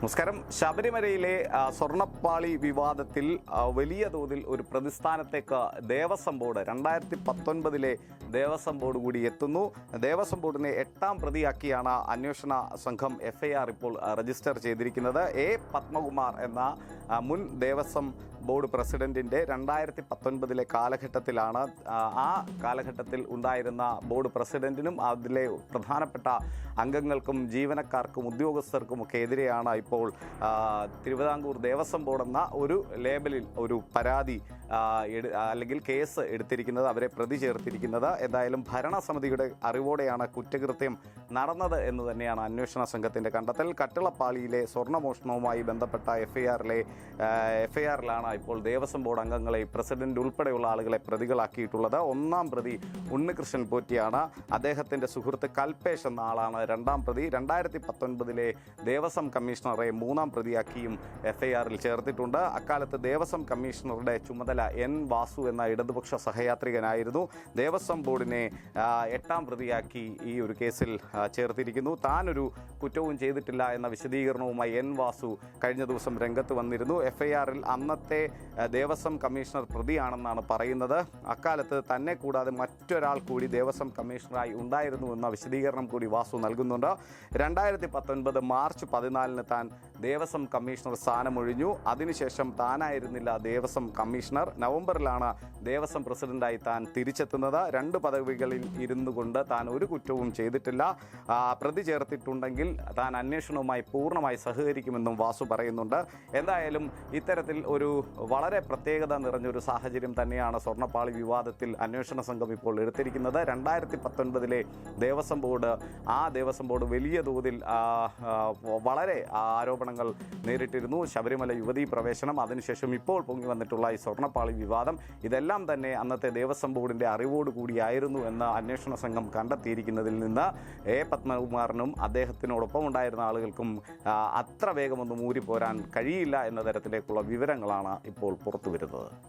നമസ്കാരം. ശബരിമലയിലെ സ്വർണപ്പാളി വിവാദത്തിൽ വലിയ തോതിൽ ഒരു പ്രതിസ്ഥാനത്തേക്ക് ദേവസ്വം ബോർഡ് രണ്ടായിരത്തി പത്തൊൻപതിലെ ദേവസ്വം ബോർഡ് കൂടി എത്തുന്നു. ദേവസ്വം ബോർഡിനെ എട്ടാം പ്രതിയാക്കിയാണ് അന്വേഷണ സംഘം എഫ് ഐ ആർ ഇപ്പോൾ രജിസ്റ്റർ ചെയ്തിരിക്കുന്നത്. എ പത്മകുമാർ എന്ന മുൻ ദേവസ്വം ബോർഡ് പ്രസിഡന്റിന്റെ രണ്ടായിരത്തി പത്തൊൻപതിലെ കാലഘട്ടത്തിലാണ് ആ, കാലഘട്ടത്തിൽ ഉണ്ടായിരുന്ന ബോർഡ് പ്രസിഡന്റിനും അതിലെ പ്രധാനപ്പെട്ട അംഗങ്ങൾക്കും ജീവനക്കാർക്കും ഉദ്യോഗസ്ഥർക്കും ഒക്കെ എതിരെയാണ് ഇപ്പോൾ ആ, തിരുവിതാംകൂർ ദേവസ്വം ബോർഡ് എന്ന ഒരു ലേബലിൽ ഒരു പരാതി അല്ലെങ്കിൽ കേസ് എടുത്തിരിക്കുന്നത് അവരെ പ്രതി ചേർത്തിരിക്കുന്നത്. എന്തായാലും ഭരണസമിതിയുടെ അറിവോടെയാണ് കുറ്റകൃത്യം നടന്നത് എന്ന് തന്നെയാണ് അന്വേഷണ സംഘത്തിന്റെ കണ്ടെത്തൽ. കട്ടിളപ്പാളിയിലെ സ്വർണമോഷണവുമായി ബന്ധപ്പെട്ട എഫ് ഐ ആറിലെ എഫ് ഐ ആറിലാണ് ഇപ്പോൾ ദേവസ്വം ബോർഡ് അംഗങ്ങളെ പ്രസിഡന്റ് ഉൾപ്പെടെയുള്ള ആളുകളെ പ്രതികളാക്കിയിട്ടുള്ളത്. ഒന്നാം പ്രതി ഉണ്ണികൃഷ്ണൻ പോറ്റിയാണ്. അദ്ദേഹത്തിന്റെ സുഹൃത്ത് കൽപേഷ് എന്ന ആളാണ് രണ്ടാം പ്രതി. രണ്ടായിരത്തി പത്തൊൻപതിലെ ദേവസ്വം കമ്മീഷണറെ മൂന്നാം പ്രതിയാക്കിയും എഫ് ഐ ആറിൽ ചേർത്തിട്ടുണ്ട്. അക്കാലത്ത് ദേവസ്വം കമ്മീഷണറുടെ ചുമതല എൻ വാസു എന്ന ഇടതുപക്ഷ സഹയാത്രികനായിരുന്നു. ദേവസ്വം ബോർഡിനെ എട്ടാം പ്രതിയാക്കി ഈ ഒരു കേസിൽ ചേർത്തിരിക്കുന്നു. താനൊരു കുറ്റവും ചെയ്തിട്ടില്ല എന്ന വിശദീകരണവുമായി എൻ വാസു കഴിഞ്ഞ ദിവസം രംഗത്ത് വന്നിരുന്നു. എഫ് ഐ ആറിൽ അന്നത്തെ ദേവസ്വം കമ്മീഷണർ പ്രതിയാണെന്നാണ് പറയുന്നത്. അക്കാലത്ത് തന്നെ കൂടാതെ മറ്റൊരാൾ കൂടി ദേവസ്വം കമ്മീഷണറായി ഉണ്ടായിരുന്നു എന്ന വിശദീകരണം കൂടി വാസു നൽകുന്നുണ്ട്. രണ്ടായിരത്തി പത്തൊൻപത് മാർച്ച് പതിനാലിന് താൻ ദേവസ്വം കമ്മീഷണർ സ്ഥാനമൊഴിഞ്ഞു. അതിനുശേഷം താനായിരുന്നില്ല ദേവസ്വം കമ്മീഷണർ. നവംബറിലാണ് ദേവസ്വം പ്രസിഡന്റായി താൻ തിരിച്ചെത്തുന്നത്. രണ്ട് പദവികളിൽ ഇരുന്നു കൊണ്ട് താൻ ഒരു കുറ്റവും ചെയ്തിട്ടില്ല. പ്രതി ചേർത്തിട്ടുണ്ടെങ്കിൽ താൻ അന്വേഷണവുമായി പൂർണമായി സഹകരിക്കുമെന്നും വാസു പറയുന്നുണ്ട്. എന്തായാലും ഇത്തരത്തിൽ ഒരു വളരെ പ്രത്യേകത നിറഞ്ഞൊരു സാഹചര്യം തന്നെയാണ് സ്വർണപ്പാളി വിവാദത്തിൽ അന്വേഷണ സംഘം ഇപ്പോൾ എടുത്തിരിക്കുന്നത്. രണ്ടായിരത്തി പത്തൊൻപതിലെ ദേവസ്വം ബോർഡ് ആ ദേവസ്വം ബോർഡ് വലിയ തോതിൽ വളരെ ആരോപണങ്ങൾ നേരിട്ടിരുന്നു. ശബരിമല യുവതീ പ്രവേശനം അതിനുശേഷം ഇപ്പോൾ പൊങ്ങി വന്നിട്ടുള്ള ഈ സ്വർണപ്പാളി വിവാദം ഇതെല്ലാം തന്നെ അന്നത്തെ ദേവസ്വം ബോർഡിന്റെ അറിവോട് കൂടിയായിരുന്നു എന്ന് അന്വേഷണ സംഘം കണ്ടെത്തിയിരിക്കുന്നതിൽ നിന്ന് എ. പത്മകുമാറിനും അദ്ദേഹത്തിനോടൊപ്പം ഉണ്ടായിരുന്ന ആളുകൾക്കും അത്ര വേഗമൊന്നും ഊരി പോരാൻ കഴിയില്ല എന്ന തരത്തിലേക്കുള്ള വിവരങ്ങളാണ് ഇപ്പോൾ പുറത്തു വരുന്നത്